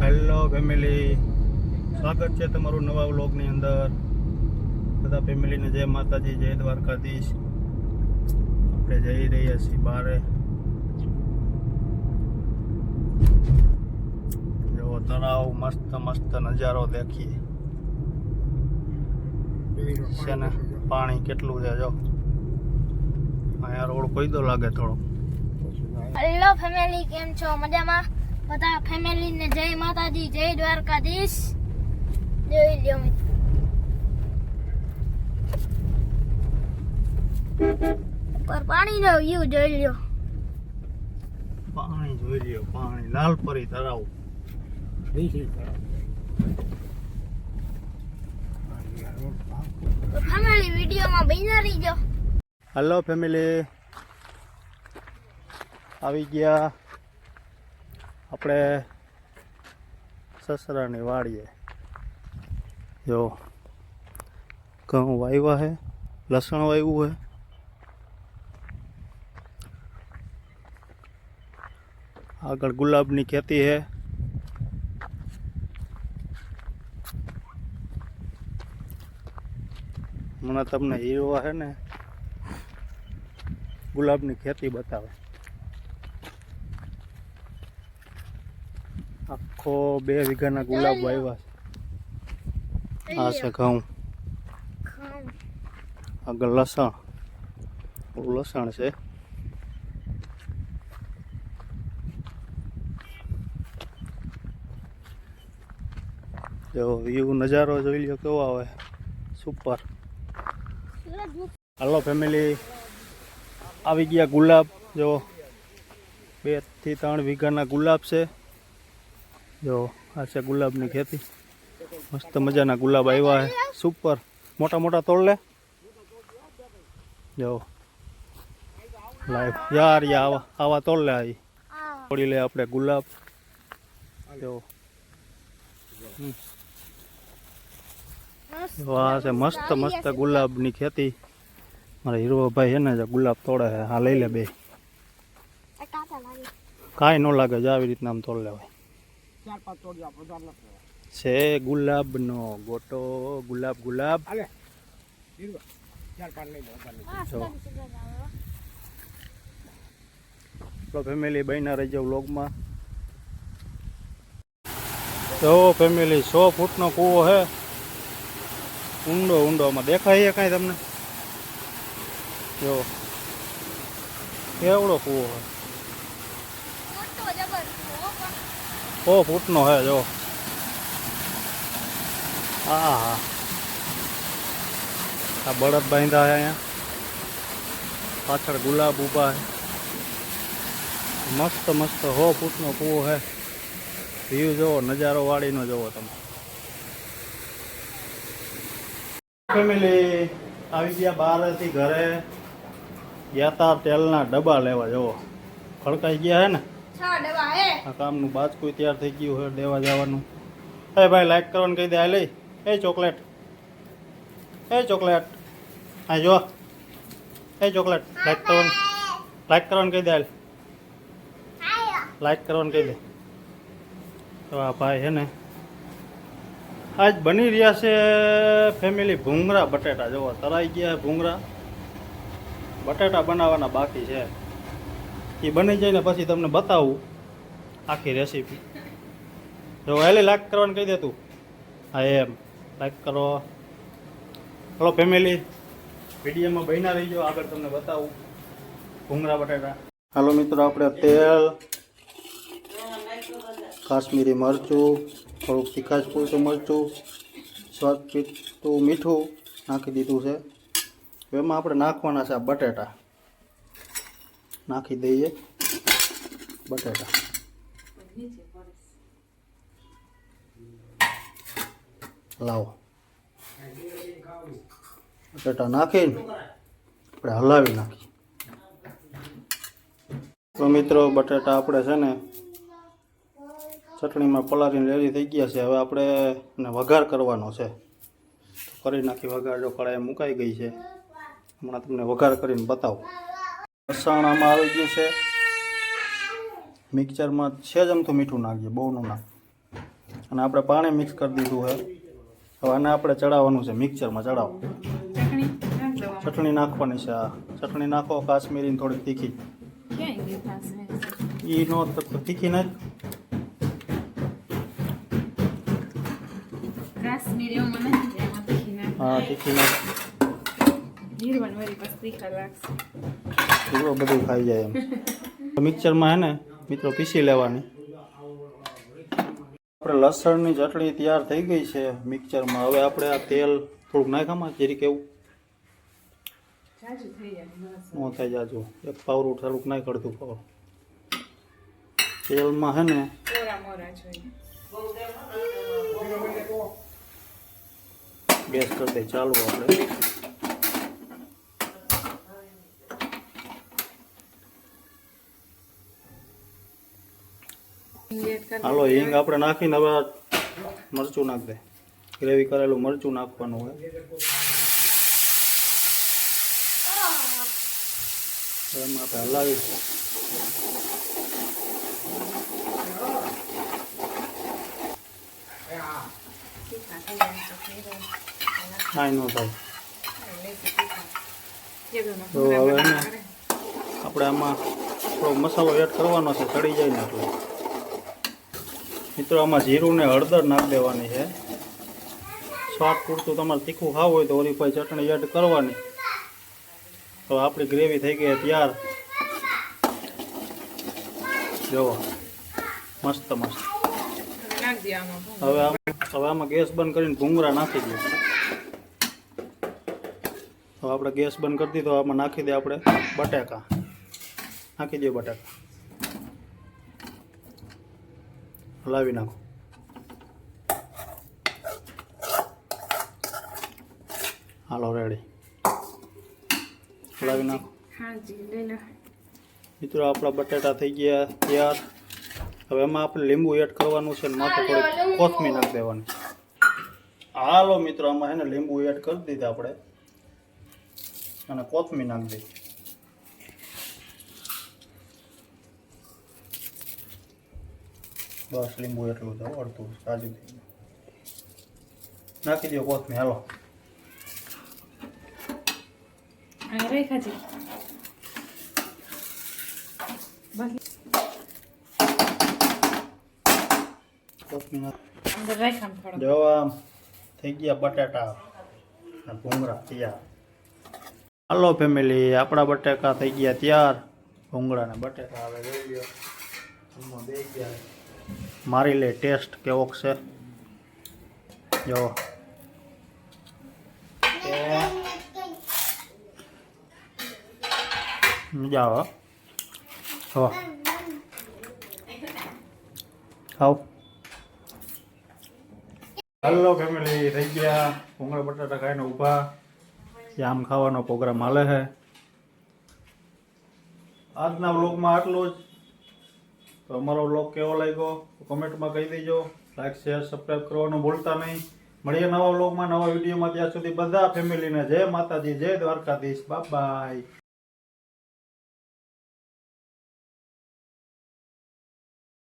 Hello family સ્વાગત છે તમારું નવા વ્લોગની અંદર. બધા ફેમિલીને જય માતાજી, જય દ્વારકાધીશ. આપણે જઈ રહ્યા છીએ બારે. જો તળાવ મસ્ત મસ્ત નજારો દેખીએ. છે ને, પાણી કેટલું છે, જો. અહીંયા રોડ કોઈ દો લાગે થોડો હેલો ફેમિલી કેમ છો? મજામાં? બધા ફેમિલીને જય માતાજી જય દ્વારકાધીશ. જોઈ લ્યો મિત્રો. પાણી નો વ્યૂ જોઈ લ્યો. પાણી જોઈ લ્યો પાણી. લાલપરી તળાવ. તો ફેમિલી વિડીયોમાં બન્યા રહીજો. હેલો ફેમિલી આવી ગયા. આપણે સસરાની વાડીએ. જો, ઘઉં વાવ્યા છે લસણ વાવ્યું છે આગળ ગુલાબની ખેતી છે મને તમને હીરો છે ને, ગુલાબની ખેતી બતાવે. આખો બે વીઘાના ગુલાબ વાવ્યા છે. આ છે ઘઉં. આગળ લસણ. લસણ છે. જો વ્યૂ નજારો જોઈ લ્યો કેવો આવે. સુપર હાલો ફેમિલી આવી ગયા ગુલાબ. જો બેથી ત્રણ વીઘાના ગુલાબ છે. જો, આ છે ગુલાબની ખેતી. મસ્ત મજાના ગુલાબ આવ્યા છે. સુપર મોટા મોટા તોડ લે. જો. લાઈવ યાર યા આવા આવા તોડ લે આવી તોડી લે આપણે ગુલાબ. જો. આ છે મસ્ત મસ્ત ગુલાબની ખેતી. મારા હીરો ભાઈ છે ને, જે ગુલાબ તોડે હા, લઈ લે બે. કાંઈ ન લાગે, જ આવી રીતના આમ તોડ લેવાય. છે ગુલાબનો ગોટો ગુલાબ ગુલાબ. જો. સુગંધ સુગંધ આવે હો. તો ફેમિલી બહેના રહેજો વ્લોગમાં. જો ફેમિલી સો ફૂટનો કૂવો છે ઊંડો ઊંડો. આમાં દેખાય છે કાંઈ તમને? જો. કેવડો કૂવો છે મોટો જબર હો પણ. સો ફૂટનો હે, જો. હા હા આ બળદ બાંધ્યા છે અહીંયા. પાછળ ગુલાબ ઊભા છે મસ્ત મસ્ત. હો, ફૂટનો કૂવો હે. વ્યૂ જોવો નજારો વાળીનો જોવો તમે. ફેમિલી આવી ગયા બહારથી ઘરે. ગયા તા તેલના ડબ્બા લેવા જોવો ખડકાઈ ગયા હે ને? આ કામનું બાજકું તૈયાર થઈ ગયું હોય દેવા જવાનું. એ ભાઈ લાઈક કરવાનું કહી દે આ લઈ. એ ચોકલેટ. એ ચોકલેટ. હા જો. એ ચોકલેટ. લાઈક કરવાનું. લાઈક કરવાનું કહી દે, હાલ. લાઈક કરવાનું કહી દે. તો ભાઈ છે ને આજ બની રહ્યા છે ફેમિલી ભૂંગરા બટેટા. જુઓ, તરાઈ ગયા ભૂંગરા. બટેટા બનાવવાના બાકી છે. એ બની જાય ને પછી તમને બતાવું આખી રેસીપી જો વહેલી લાઈક કરવાનું કહી દે તું. હા, એમ. લાઈક કરો. હલો ફેમિલી વિડીયોમાં બન્યા જાઓ આગળ તમને બતાવું. ભૂંગળા બટાટા હાલો મિત્રો, આપણે તેલ, કાશ્મીરી મરચું, થોડુંક તીખાશ પૂરતું મરચું સ્વાદ પીતું મીઠું નાખી દીધું છે. એમાં આપણે નાખવાના છે આ બટેટા. નાખી દઈએ. બટેટા. લાવો. બટેટા નાખીને આપણે હલાવી નાખીએ. તો મિત્રો, બટેટા આપણે છે ને ચટણીમાં પલાળીને રેડી થઈ ગયા છે. હવે આપણે એને વઘાર કરવાનો છે. કરી નાખી વઘાર. જો કડાઈ મુકાઈ ગઈ છે. હમણાં તમને વઘાર કરીને બતાવું. લસણ આમાં આવી ગયું છે. મિક્સરમાં છે જ અમથું મીઠું નાખીએ બહુનું ના અને આપણે પાણી મિક્સ કરી દીધું છે. હવે આને આપણે ચડાવવાનું છે મિક્સરમાં ચડાવો ચટણી નાખવાની છે આ ચટણી નાખો કાશ્મીરી થોડીક તીખી. એ ઈ નો તીખી નાખ. હા તીખી નાખ. એવો બધું ખાઈ જાય એમ. મિક્સરમાં હે ને મિત્રો પીસી લેવાની. આપણે લસણની ચટણી તૈયાર થઈ ગઈ છે મિક્સરમાં. હવે આપણે આ તેલ થોડુંક નાખામાં જેરી કેવું જાજુ થઈ. ન જાજુ. એક પાવરું થોડુંક નાખ અડધું પાવરું તેલમાં હે ને ગેસ કરી દે ચાલુ આપણે. હાલો, હિંગ આપણે નાખીને હવે મરચું નાખ દે. ગ્રેવી કરેલું મરચું નાખવાનું હોય. એમાં આપણે હલાવીશું. તીખા નો થાય. તો હવે આપણે આમાં થોડો મસાલો એડ કરવાનો છે ચડી જાય ને એટલે. મિત્રો, આમાં જીરું ને હળદર નાખી દેવાની છે. સ્વાદ પૂરતું તમારે તીખું ખાવું હોય તો ઓરીફાઈ ચટણી એડ કરવાની. તો આપણી ગ્રેવી થઈ ગઈ તૈયાર. જુઓ, મસ્ત મસ્ત. હવે હવે આમાં ગેસ બંધ કરીને ભૂંગરા નાખી દઈએ. તો આપણે ગેસ બંધ કરી દીધો, આમાં નાખી દે આપણે બટાકા. નાખી દઈએ બટાકા. હલાવી નાખો. હાલો રેડી હલાવી નાખો. મિત્રો આપણા બટાટા થઈ ગયા તૈયાર. હવે એમાં આપણે લીંબુ એડ કરવાનું છે માથે થોડી કોથમી નાખી દેવાની. હાલો મિત્રો આમાં છે ને લીંબુ એડ કરી દીધા આપણે. અને કોથમી નાખી દઈ બસ લીંબુ એટલું હો, અડધું સાજુ થઈ નાખી દો કોથમી હાલો આ રાખ્યા છે બાકી કોથમી નાખ અંદર રાખ્યા ને થોડો જો આમ થઈ ગયા બટાટા અને ભૂંગળા તૈયાર હાલો ફેમિલી આપણા બટાકા થઈ ગયા તૈયાર ભૂંગળા ને બટાકા હવે જોઈ લ્યો આમાં બે ગયા મારી લે ટેસ્ટ કેવોક છે? જો. મજા આવે હો. ખાવ હલો ફેમિલી થઈ ગયા. ભૂંગળા બટાટા ખાઈને ઊભા. આમ ખાવાનો પ્રોગ્રામ હાલે છે. આજના વ્લોગમાં આટલું જ. તો અમારો વ્લોગ કેવો લાગ્યો? કોમેન્ટમાં કહી દેજો. લાઈક શેર સબસ્ક્રાઈબ કરવાનું ભૂલતા નહીં. મળીએ નવા વ્લોગમાં નવા વિડીયોમાં ત્યાં સુધી બધા ફેમિલીને જય માતાજી, જય દ્વારકાધીશ. બાય